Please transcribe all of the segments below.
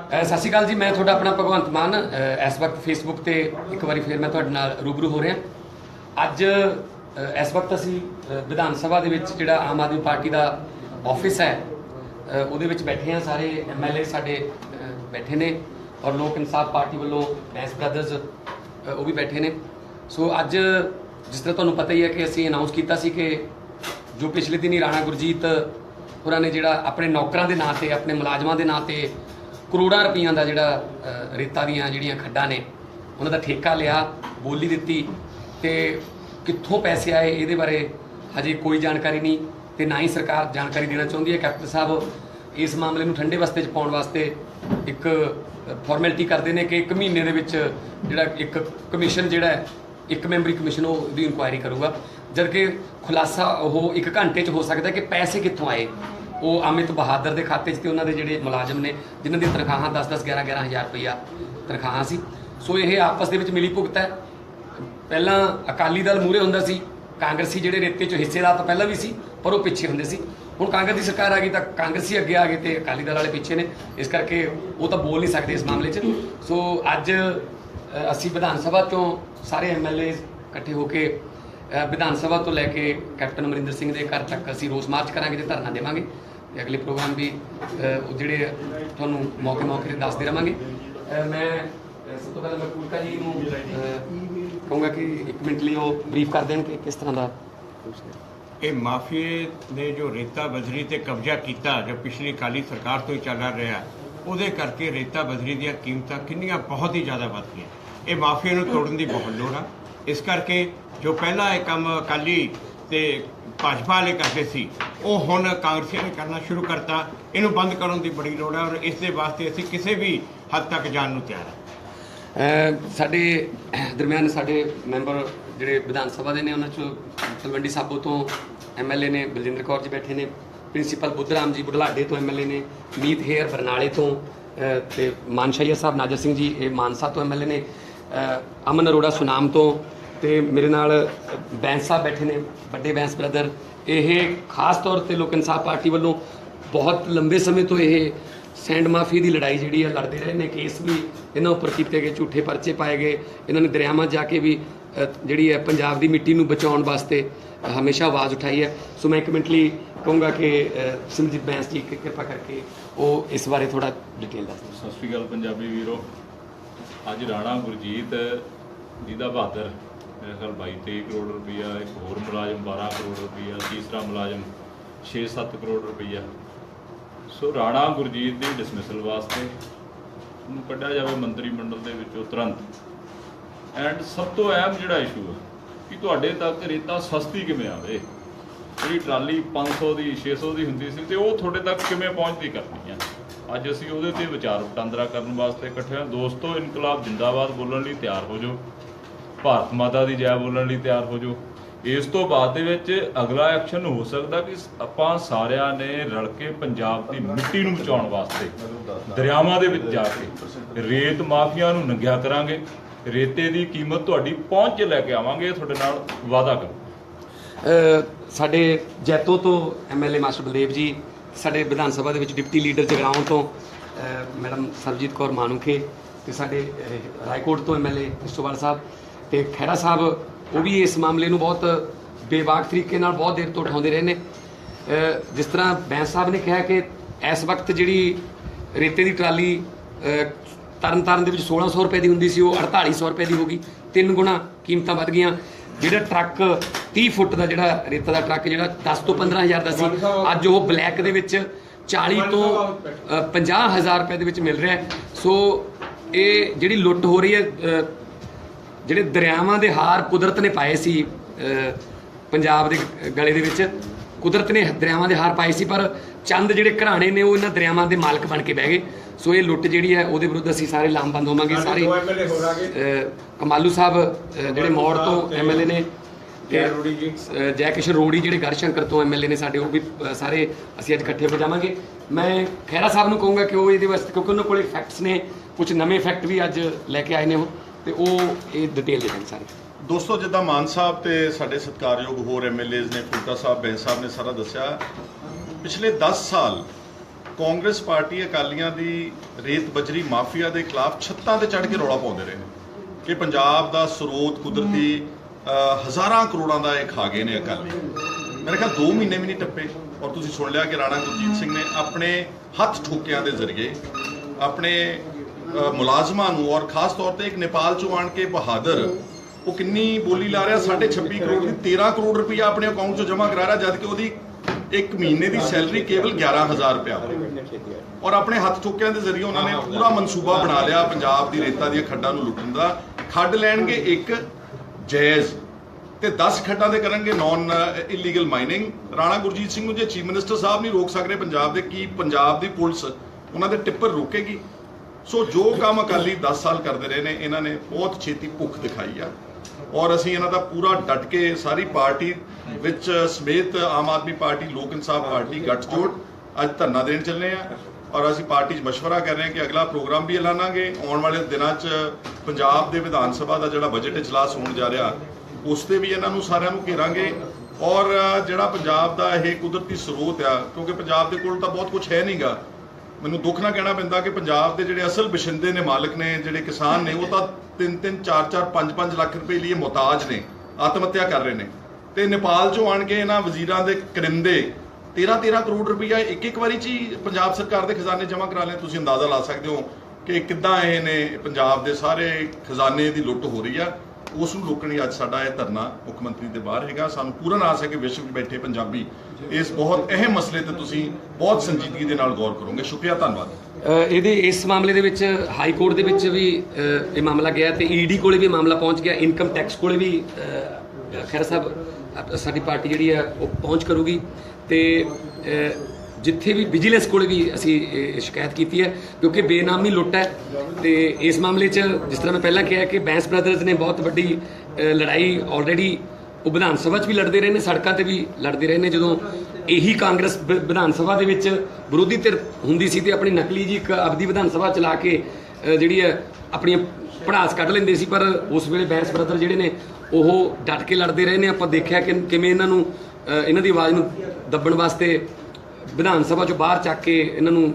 ਸਤਿ ਸ਼੍ਰੀ ਅਕਾਲ ਜੀ, ਮੈਂ ਤੁਹਾਡਾ ਆਪਣਾ ਭਗਵੰਤ ਮਾਨ ਇਸ ਵਕਤ ਫੇਸਬੁੱਕ ਤੇ ਇੱਕ ਵਾਰੀ ਫਿਰ ਮੈਂ ਤੁਹਾਡੇ ਨਾਲ ਰੂਬਰੂ ਹੋ ਰਿਹਾ। ਅੱਜ ਇਸ ਵਕਤ ਅਸੀਂ ਵਿਧਾਨ ਸਭਾ ਦੇ ਵਿੱਚ ਜਿਹੜਾ ਆਮ ਆਦਮੀ ਪਾਰਟੀ ਦਾ ਆਫਿਸ ਹੈ ਉਹਦੇ ਵਿੱਚ ਬੈਠੇ ਆ ਸਾਰੇ ਐਮਐਲਏ ਸਾਡੇ ਬੈਠੇ ਨੇ ਔਰ ਲੋਕ ਇਨਸਾਫ ਪਾਰਟੀ ਵੱਲੋਂ ਬੈਂਸ ਬ੍ਰਦਰਜ਼ ਉਹ ਵੀ ਬੈਠੇ ਨੇ। ਸੋ ਅੱਜ ਜਿਸ ਤਰ੍ਹਾਂ ਤੁਹਾਨੂੰ ਪਤਾ ਹੀ ਹੈ ਕਿ ਅਸੀਂ ਅਨਾਉਂਸ ਕੀਤਾ ਸੀ ਕਿ ਜੋ ਪਿਛਲੇ ਦਿਨੀ ਰਾਣਾ ਗੁਰਜੀਤ ਹੋਰਾਂ ਨੇ ਜਿਹੜਾ ਆਪਣੇ ਨੌਕਰਾਂ ਦੇ ਨਾਂ ਤੇ, ਆਪਣੇ ਮੁਲਾਜ਼ਮਾਂ ਦੇ ਨਾਂ ਤੇ ਕਰੋੜਾਂ ਰੁਪਈਆਂ ਦਾ ਜਿਹੜਾ ਰੇਤਾ ਦੀਆਂ ਜਿਹੜੀਆਂ ਖੱਡਾਂ ਨੇ, ਉਹਨਾਂ ਦਾ ਠੇਕਾ ਲਿਆ, ਬੋਲੀ ਦਿੱਤੀ ਤੇ ਕਿੱਥੋਂ ਪੈਸੇ ਆਏ ਇਹਦੇ ਬਾਰੇ ਹਜੇ ਕੋਈ ਜਾਣਕਾਰੀ ਨਹੀਂ ਤੇ ਨਾ ਹੀ ਸਰਕਾਰ ਜਾਣਕਾਰੀ ਦੇਣਾ ਚਾਹੁੰਦੀ ਹੈ। ਕੈਪਟਨ ਸਾਹਿਬ ਇਸ ਮਾਮਲੇ ਨੂੰ ਠੰਡੇ ਵਸਤੇ ਚ ਪਾਉਣ ਵਾਸਤੇ ਇੱਕ ਫਾਰਮੈਲਿਟੀ ਕਰਦੇ ਨੇ ਕਿ ਇੱਕ ਮਹੀਨੇ ਦੇ ਵਿੱਚ ਜਿਹੜਾ ਇੱਕ ਕਮਿਸ਼ਨ ਜਿਹੜਾ ਇੱਕ ਮੈਂਬਰੀ ਕਮਿਸ਼ਨ ਉਹ ਦੀ ਇਨਕੁਆਇਰੀ ਕਰੂਗਾ। ਜਦਕਿ ਖੁਲਾਸਾ ਉਹ ਇੱਕ ਘੰਟੇ 'ਚ ਹੋ ਸਕਦਾ ਕਿ ਪੈਸੇ ਕਿੱਥੋਂ ਆਏ। ਉਹ ਅਮਿਤ ਬਹਾਦਰ ਦੇ ਖਾਤੇ 'ਚ ਤੇ ਉਹਨਾਂ ਦੇ ਜਿਹੜੇ ਮੁਲਾਜ਼ਮ ਨੇ, ਜਿਨ੍ਹਾਂ ਦੀਆਂ ਤਨਖਾਹਾਂ 10-10 11-11 ਹਜ਼ਾਰ ਰੁਪਈਆ ਤਨਖਾਹਾਂ ਸੀ। ਸੋ ਇਹ ਆਪਸ ਦੇ ਵਿੱਚ ਮਿਲੀ ਭੁਗਤ ਹੈ। ਪਹਿਲਾਂ ਅਕਾਲੀ ਦਲ ਮੂਰੇ ਹੁੰਦਾ ਸੀ, ਕਾਂਗਰਸੀ ਜਿਹੜੇ ਰੇਤੇ 'ਚ ਹਿੱਸੇਦਾਰ ਤਾਂ ਪਹਿਲਾਂ ਵੀ ਸੀ, ਪਰ ਉਹ ਪਿੱਛੇ ਹੁੰਦੇ ਸੀ। ਹੁਣ ਕਾਂਗਰਸ ਦੀ ਸਰਕਾਰ ਆ ਗਈ ਤਾਂ ਕਾਂਗਰਸੀ ਅੱਗੇ ਆ ਗਏ ਤੇ ਅਕਾਲੀ ਦਲ ਵਾਲੇ ਪਿੱਛੇ ਨੇ। ਇਸ ਕਰਕੇ ਉਹ ਤਾਂ ਬੋਲ ਨਹੀਂ ਸਕਦੇ ਇਸ ਮਾਮਲੇ 'ਚ। ਸੋ ਅੱਜ ਅਸੀਂ ਵਿਧਾਨ ਸਭਾ ਤੋਂ ਸਾਰੇ ਐਮਐਲਏ ਇਕੱਠੇ ਹੋ ਕੇ ਵਿਧਾਨ ਸਭਾ ਤੋਂ ਲੈ ਕੇ ਕੈਪਟਨ ਅਮਰਿੰਦਰ ਸਿੰਘ ਦੇ ਘਰ ਤੱਕ ਅਸੀਂ ਰੋਸ ਮਾਰਚ ਕਰਾਂਗੇ ਤੇ ਧਰਨਾ ਦੇਵਾਂਗੇ। ਤੇ ਅਗਲੇ ਪ੍ਰੋਗਰਾਮ ਵੀ ਉਹ ਜਿਹੜੇ ਤੁਹਾਨੂੰ ਮੌਕੇ ਮੌਕੇ ਤੇ ਦੱਸਦੇ ਰਵਾਂਗੇ। ਮੈਂ ਸਭ ਤੋਂ ਪਹਿਲਾਂ ਮੈਂ ਕੁਲਕਾ ਜੀ ਨੂੰ ਕਹੂੰਗਾ ਕਿ ਇੱਕ ਮਿੰਟ ਲਈ ਉਹ ਬਰੀਫ ਕਰ ਦੇਣ ਕਿ ਕਿਸ ਤਰ੍ਹਾਂ ਦਾ? ਇਹ ਮਾਫੀਏ ਨੇ ਜੋ ਰੇਤਾ ਬਜਰੀ ਤੇ ਕਬਜ਼ਾ ਕੀਤਾ, ਜੋ ਪਿਛਲੀ ਕਾਲੀ ਸਰਕਾਰ ਤੋਂ ਹੀ ਚੱਲ ਰਿਹਾ, ਉਹਦੇ ਕਰਕੇ ਰੇਤਾ ਬਜਰੀ ਦੀਆਂ ਕੀਮਤਾਂ ਕਿੰਨੀਆਂ ਬਹੁਤ ਹੀ ਜ਼ਿਆਦਾ ਵੱਧ ਗਈਆਂ। ਇਹ ਮਾਫੀਏ ਨੂੰ ਤੋੜਨ ਦੀ ਬਹੁਤ ਲੋੜ ਆ। ਇਸ ਕਰਕੇ ਜੋ ਪਹਿਲਾਂ ਇਹ ਕੰਮ ਅਕਾਲੀ ਤੇ ਭਾਜਪਾ ਵਾਲੇ ਕਰਦੇ ਸੀ ਉਹ ਹੁਣ ਕਾਂਗਰਸੀਆਂ ਨੇ ਕਰਨਾ ਸ਼ੁਰੂ ਕਰਤਾ। ਇਹਨੂੰ ਬੰਦ ਕਰਨ ਦੀ ਬੜੀ ਲੋੜ ਹੈ ਔਰ ਇਸ ਦੇ ਵਾਸਤੇ ਅਸੀਂ ਕਿਸੇ ਵੀ ਹੱਦ ਤੱਕ ਜਾਣ ਨੂੰ ਤਿਆਰ ਹਾਂ। ਸਾਡੇ ਦਰਮਿਆਨ ਸਾਡੇ ਮੈਂਬਰ ਜਿਹੜੇ ਵਿਧਾਨ ਸਭਾ ਦੇ ਨੇ ਉਹਨਾਂ ਚੋਂ ਤਲਵੰਡੀ ਸਾਬੋ ਤੋਂ ਐਮਐਲਏ ਨੇ ਬਲਜਿੰਦਰ ਕੌਰ ਜੀ ਬੈਠੇ ਨੇ ਪ੍ਰਿੰਸੀਪਲ ਬੁੱਧਰਾਮ ਜੀ ਬੁਢਲਾਡੇ ਤੋਂ ਐਮਐਲਏ ਨੇ ਮੀਤ ਹੇਅਰ ਬਰਨਾਲੇ ਤੋਂ ਅ, ਤੇ ਮਾਨਸ਼ਾਹੀਆ ਸਾਹਿਬ ਨਾਜਰ ਸਿੰਘ ਜੀ ਇਹ ਮਾਨਸਾ ਤੋਂ ਐਮਐਲਏ ਨੇ ਅਮਨ ਅਰੋੜਾ ਸੁਨਾਮ ਤੋਂ ਤੇ ਮੇਰੇ ਨਾਲ ਬੈਂਸ ਸਾਹਿਬ ਬੈਠੇ ਨੇ ਵੱਡੇ ਬੈਂਸ ਬ੍ਰਦਰ। ਇਹ ਖਾਸ ਤੌਰ ਤੇ ਲੋਕ ਇਨਸਾਫ ਪਾਰਟੀ ਵੱਲੋਂ ਬਹੁਤ ਲੰਬੇ ਸਮੇਂ ਤੋਂ ਇਹ ਸੈਂਡ ਮਾਫੀ ਦੀ ਲੜਾਈ ਜਿਹੜੀ ਹੈ ਲੜਦੇ ਰਹੇ ਨੇ ਕੇਸ ਵੀ ਇਹਨਾਂ ਉੱਪਰ ਕੀਤੇ ਗਏ ਝੂਠੇ ਪਰਚੇ ਪਾਏ ਗਏ। ਇਹਨਾਂ ਨੇ ਦਰਿਆਵਾਂ ਜਾ ਕੇ ਵੀ ਜਿਹੜੀ ਹੈ ਪੰਜਾਬ ਦੀ ਮਿੱਟੀ ਨੂੰ ਬਚਾਉਣ ਵਾਸਤੇ ਹਮੇਸ਼ਾ ਆਵਾਜ਼ ਉਠਾਈ ਹੈ। ਸੋ ਮੈਂ ਇੱਕ ਮਿੰਟ ਲਈ ਕਹੂੰਗਾ ਕਿ ਅ, ਸਿਮਰਜੀਤ ਬੈਂਸ ਜੀ ਕਿ- ਕਿਰਪਾ ਕਰਕੇ ਉਹ ਇਸ ਬਾਰੇ ਥੋੜਾ ਡਿਟੇਲ ਦੱਸ ਦਿਓ। ਸਤਿ ਸ਼੍ਰੀ ਅਕਾਲ ਪੰਜਾਬੀ ਵੀਰੋ। ਅੱਜ ਰਾਣਾ ਗੁਰਜੀਤ ਜੀ ਦਾ ਬਹਾਦਰ ਮੇਰੇ ਖਿਆਲ 22 23 ਕਰੋੜ ਰੁਪਈਆ, ਇੱਕ ਹੋਰ ਮੁਲਾਜ਼ਮ 12 ਕਰੋੜ ਰੁਪਈਆ, ਤੀਸਰਾ ਮੁਲਾਜ਼ਮ 6-7 ਕਰੋੜ ਰੁਪਈਆ। ਸੋ ਰਾਣਾ ਗੁਰਜੀਤ ਦੀ ਡਿਸਮਿਸਲ ਵਾਸਤੇ ਉਹਨੂੰ ਕੱਢਿਆ ਜਾਵੇ ਮੰਤਰੀ ਮੰਡਲ ਦੇ ਵਿੱਚੋਂ ਤੁਰੰਤ। ਐਂਡ ਸਭ ਤੋਂ ਅਹਿਮ ਜਿਹੜਾ ਇਸ਼ੂ ਹੈ ਕਿ ਤੁਹਾਡੇ ਤੱਕ ਰੇਤਾ ਸਸਤੀ ਕਿਵੇਂ ਆਵੇ? ਜਿਹੜੀ ਟਰਾਲੀ 500 ਦੀ 600 ਦੀ ਹੁੰਦੀ ਸੀ ਤੇ ਉਹ ਤੁਹਾਡੇ ਤੱਕ ਕਿਵੇਂ ਪਹੁੰਚਦੀ ਕਰਨੀ ਹੈ ਅੱਜ ਅਸੀਂ ਉਹਦੇ ਤੇ ਵਿਚਾਰ ਵਟਾਂਦਰਾ ਕਰਨ ਵਾਸਤੇ ਇਕੱਠੇ ਹਾਂ ਦੋਸਤੋ, ਇਨਕਲਾਬ ਜਿੰਦਾਬਾਦ ਬੋਲਣ ਲਈ ਤਿਆਰ ਹੋ ਜਾਓ। ਭਾਰਤ ਮਾਤਾ ਦੀ ਜੈ ਬੋਲਣ ਲਈ ਤਿਆਰ ਹੋ ਜਾਓ। ਇਸ ਤੋਂ ਬਾਅਦ ਦੇ ਵਿੱਚ ਅਗਲਾ ਐਕਸ਼ਨ ਹੋ ਸਕਦਾ ਕਿ ਆਪਾਂ ਸਾਰਿਆਂ ਨੇ ਰਲ ਕੇ ਪੰਜਾਬ ਦੀ ਮਿੱਟੀ ਨੂੰ ਬਚਾਉਣ ਵਾਸਤੇ ਦਰਿਆਵਾਂ ਦੇ ਵਿੱਚ ਜਾ ਕੇ ਰੇਤ ਮਾਫੀਆ ਨੂੰ ਨੰਗਿਆ ਕਰਾਂਗੇ। ਰੇਤੇ ਦੀ ਕੀਮਤ ਤੁਹਾਡੀ ਪਹੁੰਚ 'ਚ ਲੈ ਕੇ ਆਵਾਂਗੇ। ਤੁਹਾਡੇ ਨਾਲ ਵਾਅਦਾ ਕਰੋ। ਸਾਡੇ ਜੈਤੋ ਤੋਂ ਐਮਐਲਏ ਮਾਸਟਰ ਬਲਦੇਵ ਜੀ ਸਾਡੇ ਵਿਧਾਨ ਸਭਾ ਦੇ ਵਿੱਚ ਡਿਪਟੀ ਲੀਡਰ ਜਗਰਾਉਂ ਤੋਂ ਮੈਡਮ ਸਰਜੀਤ ਕੌਰ ਮਾਨੂਕੇ ਤੇ ਸਾਡੇ ਅ, ਰਾਏਕੋਟ ਤੋਂ ਐਮਐਲਏ ਵਿਸ਼ੋਵਾਲ ਸਾਹਿਬ। ਤੇ ਖੈਰਾ ਸਾਹਿਬ ਉਹ ਵੀ ਇਸ ਮਾਮਲੇ ਨੂੰ ਬਹੁਤ ਬੇਬਾਕ ਤਰੀਕੇ ਨਾਲ ਬਹੁਤ ਦੇਰ ਤੋਂ ਉਠਾਉਂਦੇ ਰਹੇ ਨੇ। ਜਿਸ ਤਰ੍ਹਾਂ ਬੈਂਸ ਸਾਹਿਬ ਨੇ ਕਿਹਾ ਕਿ ਇਸ ਵਕਤ ਜਿਹੜੀ ਰੇਤੇ ਦੀ ਟਰਾਲੀ ਤਰਨ ਤਾਰਨ ਦੇ ਵਿੱਚ 1600 ਰੁਪਏ ਦੀ ਹੁੰਦੀ ਸੀ ਉਹ 4800 ਰੁਪਏ ਦੀ ਹੋ ਗਈ। ਤਿੰਨ ਗੁਣਾ ਕੀਮਤਾਂ ਵੱਧ ਗਈਆਂ। ਜਿਹੜਾ ਟਰੱਕ 30 ਫੁੱਟ ਦਾ ਜਿਹੜਾ ਰੇਤਾ ਦਾ ਟਰੱਕ ਜਿਹੜਾ 10 ਤੋਂ 15000 ਦਾ ਸੀ ਅੱਜ ਉਹ ਬਲੈਕ ਦੇ ਵਿੱਚ 40 ਤੋਂ ਅ, 50000 ਰੁਪਏ ਦੇ ਵਿੱਚ ਮਿਲ ਰਿਹਾ। ਸੋ ਇਹ ਜਿਹੜੀ ਲੁੱਟ ਹੋ ਰਹੀ ਹੈ ਜਿਹੜੇ ਦਰਿਆਵਾਂ ਦੇ ਹਾਰ ਕੁਦਰਤ ਨੇ ਪਾਏ ਸੀ ਪੰਜਾਬ ਦੇ ਗਲੇ ਦੇ ਵਿੱਚ ਕੁਦਰਤ ਨੇ ਦਰਿਆਵਾਂ ਦੇ ਹਾਰ ਪਾਏ ਸੀ ਪਰ ਚੰਦ ਜਿਹੜੇ ਘਰਾਣੇ ਨੇ ਉਹ ਇਹਨਾਂ ਦਰਿਆਵਾਂ ਦੇ ਮਾਲਕ ਬਣ ਕੇ ਬਹਿ ਗਏ। ਸੋ ਇਹ ਲੁੱਟ ਜਿਹੜੀ ਹੈ ਉਹਦੇ ਵਿਰੁੱਧ ਅਸੀਂ ਸਾਰੇ ਲਾਮਬੰਦ ਹੋਵਾਂਗੇ ਸਾਰੇ ਕਮਾਲੂ ਸਾਹਿਬ ਜਿਹੜੇ ਮੌੜ ਤੋਂ ਐਮਐਲਏ ਨੇ ਜੈ ਕਿਸ਼ਨ ਰੋੜੀ ਜਿਹੜੇ ਗੜਸ਼ੰਕਰ ਤੋਂ ਐਮਐਲਏ ਨੇ ਸਾਡੇ ਉਹ ਵੀ ਸਾਰੇ ਅਸੀਂ ਅੱਜ ਇਕੱਠੇ ਹੋ ਜਾਵਾਂਗੇ। ਮੈਂ ਖੈਰਾ ਸਾਹਿਬ ਨੂੰ ਕਹੂੰਗਾ ਕਿ ਉਹ ਇਹਦੇ ਵਾਸਤੇ ਕਿਉਂਕਿ ਉਹਨਾਂ ਕੋਲੇ ਫੈਕਟਸ ਨੇ ਕੁਝ ਨਵੇਂ ਫੈਕਟ ਵੀ ਅੱਜ ਲੈ ਕੇ ਆਏ ਨੇ ਉਹ। ਤੇ ਉਹ ਇਹ ਡਿਟੇਲ ਦੇ ਦੇਣ ਸਾਰੇ ਦੋਸਤੋ, ਜਿੱਦਾਂ ਮਾਨ ਸਾਹਿਬ ਤੇ ਸਾਡੇ ਸਤਿਕਾਰਯੋਗ ਹੋਰ ਐਮਐਲਏਜ਼ ਨੇ ਫੁਲਕਾ ਸਾਹਿਬ ਬੈਂਸ ਸਾਹਿਬ ਨੇ ਸਾਰਾ ਦੱਸਿਆ, ਪਿਛਲੇ 10 ਸਾਲ ਕਾਂਗਰਸ ਪਾਰਟੀ ਅਕਾਲੀਆਂ ਦੀ ਰੇਤ ਬਜਰੀ ਮਾਫੀਆ ਦੇ ਖਿਲਾਫ ਛੱਤਾਂ ਤੇ ਚੜ੍ਹ ਕੇ ਰੌਲਾ ਪਾਉਂਦੇ ਰਹੇ ਕਿ ਪੰਜਾਬ ਦਾ ਸਰੋਤ ਕੁਦਰਤੀ ਹਜ਼ਾਰਾਂ ਕਰੋੜਾਂ ਦਾ ਇਹ ਖਾ ਗਏ ਨੇ ਅਕਾਲੀ। ਮੇਰੇ ਖਿਆਲ 2 ਮਹੀਨੇ ਵੀ ਨਹੀਂ ਟੱਪੇ ਔਰ ਤੁਸੀਂ ਸੁਣ ਲਿਆ ਕਿ ਰਾਣਾ ਗੁਰਜੀਤ ਸਿੰਘ ਨੇ ਆਪਣੇ ਹੱਥ ਠੋਕਿਆਂ ਦੇ ਜ਼ਰੀਏ ਆਪਣੇ ਮੁਲਾਜ਼ਮਾਂ ਨੂੰ ਔਰ ਖਾਸ ਤੌਰ ਤੇ ਇੱਕ ਨੇਪਾਲ ਚੋਂ ਆਣ ਕੇ ਬਹਾਦਰ, ਉਹ ਕਿੰਨੀ ਬੋਲੀ ਲਾ ਰਿਹਾ 26 ਕਰੋੜ ਦੀ 13 ਕਰੋੜ ਰੁਪਇਆ ਆਪਣੇ ਅਕਾਊਂਟ 'ਚੋਂ ਜਮ੍ਹਾਂ ਕਰਾ ਰਿਹਾ ਜਦ ਕਿ ਉਹਦੀ ਇੱਕ ਮਹੀਨੇ ਦੀ ਸੈਲਰੀ ਕੇਵਲ 11000 ਰੁਪਇਆ। ਔਰ ਆਪਣੇ ਹੱਥ ਠੋਕਿਆਂ ਦੇ ਜ਼ਰੀਏ ਉਹਨਾਂ ਨੇ ਪੂਰਾ ਮਨਸੂਬਾ ਬਣਾ ਲਿਆ ਪੰਜਾਬ ਦੀ ਰੇਤਾ ਦੀਆਂ ਖੱਡਾਂ ਨੂੰ ਲੁੱਟਣ ਦਾ। ਖੱਡ ਲੈਣਗੇ ਇੱਕ ਜਾਇਜ਼ ਤੇ 10 ਖੱਡਾਂ ਦੇ ਕਰਨਗੇ non illegal mining Rana Gurjeet Singh ਨੂੰ ਜੇ ਚੀਫ ਮਿਨਿਸਟਰ ਸਾਹਿਬ ਨਹੀਂ ਰੋਕ ਸਕਦੇ ਪੰਜਾਬ ਦੇ ਕੀ ਪੰਜਾਬ ਦੀ ਪੁਲਿਸ ਉਹਨਾਂ ਦੇ ਟਿੱਪਰ ਰੋਕੇਗੀ? ਸੋ ਜੋ ਕੰਮ ਅਕਾਲੀ 10 ਸਾਲ ਕਰਦੇ ਰਹੇ ਨੇ ਇਹਨਾਂ ਨੇ ਬਹੁਤ ਛੇਤੀ ਭੁੱਖ ਦਿਖਾਈ ਆ ਔਰ ਅਸੀਂ ਇਹਨਾਂ ਦਾ ਪੂਰਾ ਡਟ ਕੇ ਸਾਰੀ ਪਾਰਟੀ ਵਿੱਚ ਸਮੇਤ ਆਮ ਆਦਮੀ ਪਾਰਟੀ ਲੋਕ ਇਨਸਾਫ ਪਾਰਟੀ ਗੱਠਜੋੜ ਅੱਜ ਧਰਨਾ ਦੇਣ ਚੱਲੇ ਆ ਔਰ ਅਸੀਂ ਪਾਰਟੀ 'ਚ مشورہ ਕਰ ਰਹੇ ਹਾਂ ਕਿ ਅਗਲਾ ਪ੍ਰੋਗਰਾਮ ਵੀ ਐਲਾਨਾਂਗੇ ਆਉਣ ਵਾਲੇ ਦਿਨਾਂ 'ਚ ਪੰਜਾਬ ਦੇ ਵਿਧਾਨ ਸਭਾ ਦਾ ਜਿਹੜਾ ਬਜਟ ਇਜਲਾਸ ਹੋਣ ਜਾ ਰਿਹਾ ਉਸ ਤੇ ਵੀ ਇਹਨਾਂ ਨੂੰ ਸਾਰਿਆਂ ਨੂੰ ਘੇਰਾਂਗੇ ਔਰ ਜਿਹੜਾ ਪੰਜਾਬ ਦਾ ਇਹ ਕੁਦਰਤੀ ਸਰੋਤ ਆ ਕਿਉਂਕਿ ਪੰਜਾਬ ਦੇ ਕੋਲ ਤਾਂ ਬਹੁਤ ਕੁਝ ਹੈ ਨਹੀਂਗਾ ਮੈਨੂੰ ਦੁੱਖ ਨਾਲ ਕਹਿਣਾ ਪੈਂਦਾ ਕਿ ਪੰਜਾਬ ਦੇ ਜਿਹੜੇ ਅਸਲ ਬਸ਼ਿੰਦੇ ਨੇ ਮਾਲਕ ਨੇ, ਜਿਹੜੇ ਕਿਸਾਨ ਨੇ, ਉਹ ਤਾਂ 3-3 4-4 5-5 ਲੱਖ ਰੁਪਏ ਲਈ ਮੁਹਤਾਜ ਨੇ ਆਤਮ ਹੱਤਿਆ ਕਰ ਰਹੇ ਨੇ। ਤੇ ਨੇਪਾਲ ਚੋਂ ਆਣ ਕੇ ਇਹਨਾਂ ਵਜ਼ੀਰਾਂ ਦੇ ਕਰਿੰਦੇ 13-13 ਕਰੋੜ ਰੁਪਈਆ ਇੱਕ ਇੱਕ ਵਾਰੀ ਚ ਹੀ ਪੰਜਾਬ ਸਰਕਾਰ ਦੇ ਖਜ਼ਾਨੇ ਜਮ੍ਹਾਂ ਕਰਾ ਲਿਆ ਤੁਸੀਂ ਅੰਦਾਜ਼ਾ ਲਾ ਸਕਦੇ ਹੋ ਕਿ ਕਿੱਦਾਂ ਇਹ ਨੇ ਪੰਜਾਬ ਦੇ ਸਾਰੇ ਖਜ਼ਾਨੇ ਦੀ ਲੁੱਟ ਹੋ ਰਹੀ ਆ। ਉਸ ਨੂੰ ਰੋਕਣ ਲਈ ਅੱਜ ਸਾਡਾ ਇਹ ਧਰਨਾ ਮੁੱਖ ਮੰਤਰੀ ਦੇ ਬਾਹਰ ਹੈਗਾ। ਸਾਨੂੰ ਪੂਰਨ ਆਸ ਹੈ ਕਿ ਵਿਸ਼ਵ ਵਿੱਚ ਬੈਠੇ ਪੰਜਾਬੀ ਇਸ ਬਹੁਤ ਅਹਿਮ ਮਸਲੇ ਤੇ ਤੁਸੀਂ ਬਹੁਤ ਸੰਜੀਦਗੀ ਦੇ ਨਾਲ ਗੌਰ ਕਰੋਗੇ। ਸ਼ੁਕਰੀਆ ਧੰਨਵਾਦ। ਇਹਦੇ ਇਸ ਮਾਮਲੇ ਦੇ ਵਿੱਚ ਹਾਈ ਕੋਰਟ ਦੇ ਵਿੱਚ ਵੀ ਇਹ ਮਾਮਲਾ ਗਿਆ ਤੇ ਈਡੀ ਕੋਲੇ ਵੀ ਮਾਮਲਾ ਪਹੁੰਚ ਗਿਆ। ਇਨਕਮ ਟੈਕਸ ਕੋਲੇ ਵੀ ਅ, ਖੈਰ ਸਾਹਿਬ ਸਾਡੀ ਪਾਰਟੀ ਜਿਹੜੀ ਹੈ ਉਹ ਪਹੁੰਚ ਕਰੂਗੀ। ਤੇ ਜਿੱਥੇ ਵੀ ਵਿਜੀਲੈਂਸ ਕੋਲੇ ਵੀ ਅਸੀਂ ਇਹ ਸ਼ਿਕਾਇਤ ਕੀਤੀ ਹੈ ਕਿਉਂਕਿ ਬੇਨਾਮੀ ਲੁੱਟ ਹੈ। ਤੇ ਇਸ ਮਾਮਲੇ 'ਚ ਜਿਸ ਤਰ੍ਹਾਂ ਮੈਂ ਪਹਿਲਾਂ ਕਿਹਾ ਕਿ ਬੈਂਸ ਬ੍ਰਦਰਜ਼ ਨੇ ਬਹੁਤ ਵੱਡੀ ਲੜਾਈ ਆਲਰੇਡੀ ਉਹ ਵਿਧਾਨ ਸਭਾ 'ਚ ਵੀ ਲੜਦੇ ਰਹੇ ਨੇ, ਸੜਕਾਂ ਤੇ ਵੀ ਲੜਦੇ ਰਹੇ ਨੇ। ਜਦੋਂ ਇਹੀ ਕਾਂਗਰਸ ਵਿ- ਵਿਧਾਨ ਸਭਾ ਦੇ ਵਿੱਚ ਵਿਰੋਧੀ ਧਿਰ ਹੁੰਦੀ ਸੀ ਤੇ ਆਪਣੀ ਨਕਲੀ ਜੀ ਇੱਕ ਆਪਦੀ ਵਿਧਾਨ ਸਭਾ ਚਲਾ ਕੇ ਜਿਹੜੀ ਹੈ, ਆਪਣੀਆਂ ਪੜਾਸ ਕੱਢ ਲੈਂਦੇ ਸੀ। ਪਰ ਉਸ ਵੇਲੇ ਬੈਂਸ ਬ੍ਰਦਰ ਜਿਹੜੇ ਨੇ, ਉਹ ਡਟ ਕੇ ਲੜਦੇ ਰਹੇ ਨੇ। ਆਪਾਂ ਦੇਖਿਆ ਕਿ ਕਿਵੇਂ ਇਹਨਾਂ ਨੂੰ ਇਹਨਾਂ ਦੀ ਆਵਾਜ਼ ਨੂੰ ਦੱਬਣ ਵਾਸਤੇ ਵਿਧਾਨ ਸਭਾ ਚੋਂ ਬਾਹਰ ਚੱਕ ਕੇ ਇਹਨਾਂ ਨੂੰ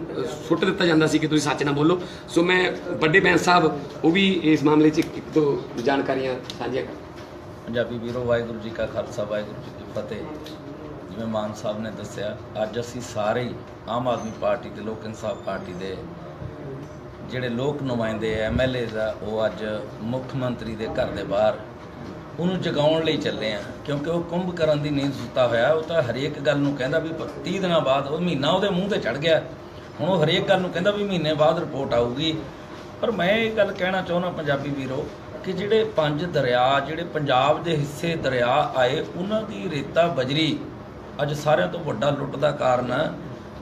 ਸੁੱਟ ਦਿੱਤਾ ਜਾਂਦਾ ਸੀ ਕਿ ਤੁਸੀਂ ਸੱਚ ਨਾ ਬੋਲੋ। ਸੋ ਮੈਂ ਵੱਡੇ ਬੈਂਸ ਸਾਹਿਬ, ਉਹ ਵੀ ਇਸ ਮਾਮਲੇ 'ਚ ਇੱਕ ਇੱਕ ਦੋ ਜਾਣਕਾਰੀਆਂ ਸਾਂਝੀਆਂ ਕਰ ਪੰਜਾਬੀ ਵੀਰੋ, ਵਾਹਿਗੁਰੂ ਜੀ ਕਾ ਖਾਲਸਾ, ਵਾਹਿਗੁਰੂ ਜੀ ਕੀ ਫਤਿਹ। ਜਿਵੇਂ ਮਾਨ ਸਾਹਿਬ ਨੇ ਦੱਸਿਆ, ਅੱਜ ਅਸੀਂ ਸਾਰੇ ਹੀ ਆਮ ਆਦਮੀ ਪਾਰਟੀ ਤੇ ਲੋਕ ਇਨਸਾਫ ਪਾਰਟੀ ਦੇ, ਜਿਹੜੇ ਲੋਕ ਨੁਮਾਇੰਦੇ ਐਮਐਲਏਜ਼ ਆ, ਉਹ ਅੱਜ ਮੁੱਖ ਮੰਤਰੀ ਦੇ ਘਰ ਦੇ ਬਾਹਰ ਉਹਨੂੰ ਜਗਾਉਣ ਲਈ ਚੱਲੇ ਆ। ਕਿਉਂਕਿ ਉਹ ਕੁੰਭ ਕਰਨ ਦੀ ਨੀਂਦ ਸੁੱਤਾ ਹੋਇਆ, ਉਹ ਤਾਂ ਹਰੇਕ ਗੱਲ ਨੂੰ ਕਹਿੰਦਾ ਵੀ 30 ਦਿਨਾਂ ਬਾਅਦ, ਉਹ ਮਹੀਨਾ ਉਹਦੇ ਮੂੰਹ ਤੇ ਚੜ ਗਿਆ। ਹੁਣ ਉਹ ਹਰੇਕ ਗੱਲ ਨੂੰ ਕਹਿੰਦਾ ਵੀ ਮਹੀਨੇ ਬਾਅਦ ਰਿਪੋਰਟ ਆਊਗੀ। ਪਰ ਮੈਂ ਇਹ ਗੱਲ ਕਹਿਣਾ ਚਾਹੁੰਦਾ, ਪੰਜਾਬੀ ਵੀਰੋ ਕਿ ਜਿਹੜੇ ਪੰਜ ਦਰਿਆ, ਜਿਹੜੇ ਪੰਜਾਬ ਦੇ ਹਿੱਸੇ ਦਰਿਆ ਆਏ, ਉਹਨਾਂ ਦੀ ਰੇਤਾ ਬਜਰੀ ਅੱਜ ਸਾਰਿਆਂ ਤੋਂ ਵੱਡਾ ਲੁੱਟ ਦਾ ਕਾਰਨ ਹੈ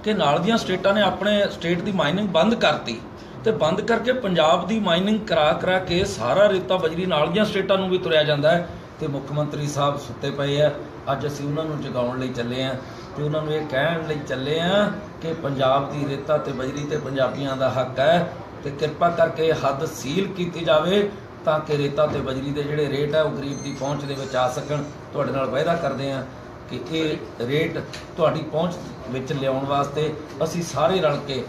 ਕਿ ਨਾਲ ਦੀਆਂ ਸਟੇਟਾਂ ਨੇ ਆਪਣੇ ਸਟੇਟ ਦੀ ਮਾਈਨਿੰਗ ਬੰਦ ਕਰਤੀ ਤੇ ਬੰਦ ਕਰਕੇ ਪੰਜਾਬ ਦੀ ਮਾਈਨਿੰਗ ਕਰਾ ਕਰਾ ਕੇ ਸਾਰਾ ਰੇਤਾ ਬਜਰੀ ਨਾਲ ਦੀਆਂ ਸਟੇਟਾਂ ਨੂੰ ਵੀ ਤੁਰਿਆ ਜਾਂਦਾ ਹੈ ਤੇ ਮੁੱਖ ਮੰਤਰੀ ਸਾਹਿਬ ਸੁੱਤੇ ਪਏ ਆ। ਅੱਜ ਅਸੀਂ ਉਹਨਾਂ ਨੂੰ ਜਗਾਉਣ ਲਈ ਚੱਲੇ ਆ ਤੇ ਉਹਨਾਂ ਨੂੰ ਇਹ ਕਹਿਣ ਲਈ ਚੱਲੇ ਆ ਕਿ ਪੰਜਾਬ ਦੀ ਰੇਤਾ ਤੇ ਬਜਰੀ ਤੇ ਪੰਜਾਬੀਆਂ ਦਾ ਹੱਕ ਹੈ ਤੇ ਕਿਰਪਾ ਕਰਕੇ ਹੱਦ ਸੀਲ ਕੀਤੀ ਜਾਵੇ ਤਾਂ ਕਿ ਰੇਤਾ ਤੇ ਬਜਰੀ ਦੇ ਜਿਹੜੇ ਰੇਟ ਹੈ ਉਹ ਗਰੀਬ ਦੀ ਪਹੁੰਚ ਦੇ ਵਿੱਚ ਆ ਸਕਣ। ਤੁਹਾਡੇ ਨਾਲ ਵਾਅਦਾ ਕਰਦੇ ਆ ਕਿ ਇਹ ਰੇਟ ਤੁਹਾਡੀ ਪਹੁੰਚ ਵਿੱਚ ਲਿਆਉਣ ਵਾਸਤੇ ਅਸੀਂ ਸਾਰੇ ਰਲ ਕੇ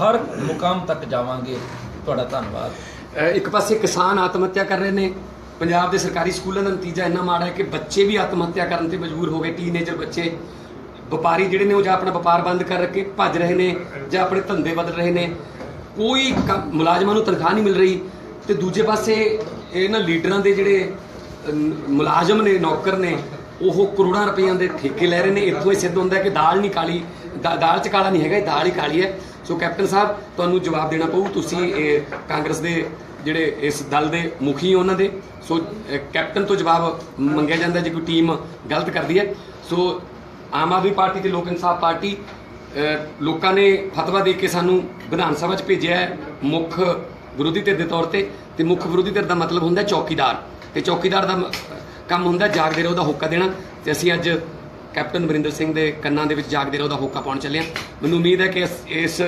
ਹਰ ਮੁਕਾਮ ਤੱਕ ਜਾਵਾਂਗੇ। ਤੁਹਾਡਾ ਧੰਨਵਾਦ। ਇੱਕ ਪਾਸੇ ਕਿਸਾਨ ਆਤਮ ਹੱਤਿਆ ਕਰ ਰਹੇ ਨੇ। ਪੰਜਾਬ ਦੇ ਸਰਕਾਰੀ ਸਕੂਲਾਂ ਦਾ ਨਤੀਜਾ ਇੰਨਾ ਮਾੜਾ ਹੈ ਕਿ ਬੱਚੇ ਵੀ ਆਤਮ ਹੱਤਿਆ ਕਰਨ ਤੇ ਮਜਬੂਰ ਹੋ ਗਏ। ਟੀਨੇਜਰ ਬੱਚੇ, ਵਪਾਰੀ ਜਿਹੜੇ ਨੇ ਉਹ ਜਾਂ ਆਪਣਾ ਵਪਾਰ ਬੰਦ ਕਰ ਕੇ ਭੱਜ ਰਹੇ ਨੇ ਜਾਂ ਆਪਣੇ ਧੰਦੇ ਬਦਲ ਰਹੇ ਨੇ। ਕੋਈ ਕੰਮ- ਮੁਲਾਜ਼ਮਾਂ ਨੂੰ ਤਨਖਾਹ ਨਹੀਂ ਮਿਲ ਰਹੀ। ਤੇ ਦੂਜੇ ਪਾਸੇ ਇਹਨਾਂ ਲੀਡਰਾਂ ਦੇ ਜਿਹੜੇ ਮੁਲਾਜ਼ਮ ਨੇ, ਨੌਕਰ ਨੇ, ਉਹ ਕਰੋੜਾਂ ਰੁਪਈਆਂ ਦੇ ਠੇਕੇ ਲੈ ਰਹੇ ਨੇ। ਇੱਥੋਂ ਹੀ ਸਿੱਧ ਹੁੰਦਾ ਕਿ ਦਾਲ ਨਹੀਂ ਕਾਲੀ, ਦਾ- ਦਾਲ ਚ ਕਾਲਾ ਨਹੀਂ ਹੈਗਾ, ਇਹ ਦਾਲ ਹੀ ਕਾਲੀ ਹੈ। ਸੋ ਕੈਪਟਨ ਸਾਹਿਬ, ਤੁਹਾਨੂੰ ਜਵਾਬ ਦੇਣਾ ਪਊ। ਤੁਸੀਂ, ਇਹ, ਕਾਂਗਰਸ ਦੇ ਜਿਹੜੇ ਇਸ ਦਲ ਦੇ ਮੁਖੀ ਹੋ ਉਹਨਾਂ ਦੇ। ਸੋ ਕੈਪਟਨ ਤੋਂ ਜਵਾਬ ਮੰਗਿਆ ਜਾਂਦਾ ਜੇ ਕੋਈ ਟੀਮ ਗਲਤ ਕਰਦੀ ਹੈ। ਸੋ, ਆਮ ਆਦਮੀ ਪਾਰਟੀ ਤੇ ਲੋਕ ਇਨਸਾਫ ਪਾਰਟੀ ਲੋਕਾਂ ਨੇ ਫਤਵਾ ਦੇ ਕੇ ਸਾਨੂੰ ਵਿਧਾਨ ਸਭਾ 'ਚ ਭੇਜਿਆ ਹੈ। ਮੁੱਖ ਵਿਰੋਧੀ ਧਿਰ ਦੇ ਤੌਰ ਤੇ ਤੇ ਮੁੱਖ ਵਿਰੋਧੀ ਧਿਰ ਦਾ ਮਤਲਬ ਹੁੰਦਾ ਚੌਕੀਦਾਰ। ਤੇ ਚੌਕੀਦਾਰ ਦਾ ਕੰਮ ਹੁੰਦਾ ਜਾਗਦੇ ਰਹੋ ਦਾ ਹੋਕਾ ਦੇਣਾ। ਤੇ ਅਸੀਂ ਅੱਜ ਕੈਪਟਨ ਅਮਰਿੰਦਰ ਸਿੰਘ ਦੇ ਕੰਨਾਂ ਦੇ ਵਿੱਚ ਜਾਗਦੇ ਰਹੋ ਦਾ ਹੋਕਾ ਪਾਉਣ ਚੱਲੇ ਹਾਂ। ਮੈਨੂੰ ਉਮੀਦ ਹੈ ਕਿ ਇਸ- ਇਸ